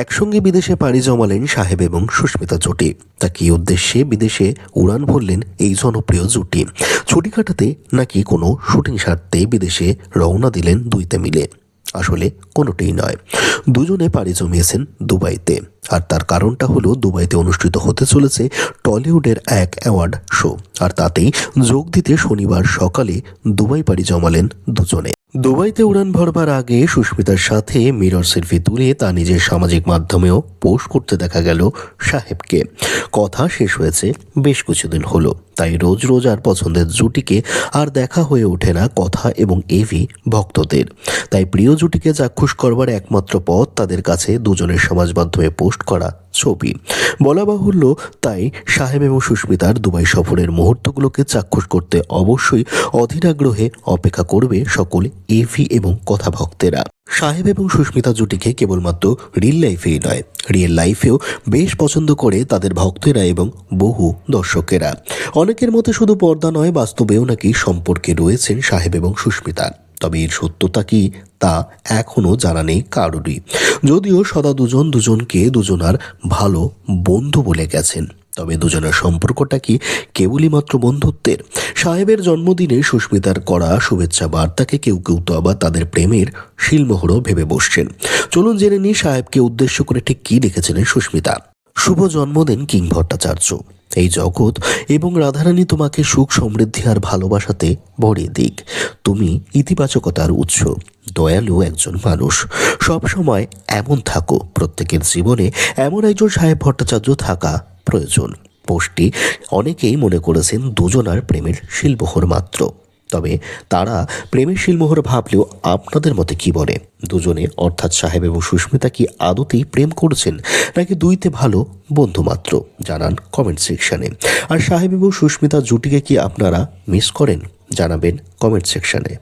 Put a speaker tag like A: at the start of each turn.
A: একসঙ্গে বিদেশে পাড়ি জমালেন সাহেব এবং সুস্মিতা জুটি। তা কি উদ্দেশ্যে বিদেশে উড়ান ভরলেন এই জনপ্রিয় জুটি। ছুটি কাটাতে নাকি কোনো শুটিং সারতে বিদেশে রওনা দিলেন দুইতে মিলে। আসলে কোনোটিই নয়। দুজনে পাড়ি জমিয়েছেন দুবাইতে। আর তার কারণটা হলো দুবাইতে অনুষ্ঠিত হতে চলেছে টলিউডের এক অ্যাওয়ার্ড শো। আর তাতেই যোগ দিতে শনিবার সকালে দুবাই পাড়ি জমালেন দুজনে। দুবাইতে উড়ান ভরবার আগে সুস্মিতার সাথে মিরর সেলফি তুলে তা নিজের সামাজিক মাধ্যমেও পোস্ট করতে দেখা গেল সাহেবকে। কথা শেষ হয়েছে বেশ কিছুদিন হলো। তাই রোজ রোজ আর পছন্দের জুটিকে আর দেখা হয়ে ওঠে না কথা এবং এভি ভক্তদের। তাই প্রিয় জুটিকে চাক্ষুষ করবার একমাত্র পথ তাদের কাছে দুজনের সমাজ মাধ্যমে পোস্ট করা ছবি। বলা বাহুল্য, তাই সাহেব এবং সুস্মিতার দুবাই সফরের মুহূর্তগুলোকে চাক্ষুষ করতে অবশ্যই অধীর আগ্রহে অপেক্ষা করবে সকল এভি এবং কথা ভক্তেরা সাহেব এবং সুস্মিতা জুটিকে কেবলমাত্র রিল লাইফেই নয় রিয়েল লাইফেও বেশ পছন্দ করে তাদের ভক্তেরা এবং বহু দর্শকেরা। অনেকের মতে শুধু পর্দা নয়, বাস্তবেও নাকি সম্পর্কে রয়েছেন সাহেব এবং সুস্মিতা। তবে এর সত্যতা কি তা এখনও জানা নেই কারোরই। যদিও সদা দুজন দুজনকে দুজনার ভালো বন্ধু বলে গেছেন, তবে দুজনের সম্পর্কটা কি কেবলই মাত্র বন্ধুত্বের? সাহেবের জন্মদিনে সুস্মিতার করা শুভেচ্ছা বার্তাকে কেউ কেউ তো আবার তাদের প্রেমের শিলমোহরও ভেবে বসছেন। চলুন জেনে নিই সাহেবকে উদ্দেশ্য করে ঠিক কী লিখেছিলেন সুস্মিতা। শুভ জন্মদিন, কিং ভট্টাচার্য। এই জগৎ এবং রাধারানী তোমাকে সুখ সমৃদ্ধি আর ভালোবাসাতে ভরিয়ে দিক। তুমি ইতিবাচকতার উৎস, দয়ালু একজন মানুষ। সব সময় এমন থাকো, প্রত্যেকের জীবনে এমন একজন সাহেব ভট্টাচার্য থাকা প্রয়োজন। পোস্টটি অনেকেই মনে করেছেন দুজনার প্রেমের শিলবহর মাত্র। তবে তারা প্রেমের শিলমোহর ভাবলেও আপনাদের মতে কি বলে? দুজনে, অর্থাৎ সাহেব এবং সুস্মিতা কি আদতেই প্রেম করছেন, নাকি দুইতে ভালো বন্ধু মাত্র? জানান কমেন্ট সেকশানে আর সাহেব এবং সুস্মিতা জুটিকে কি আপনারা মিস করেন? জানাবেন কমেন্ট সেকশনে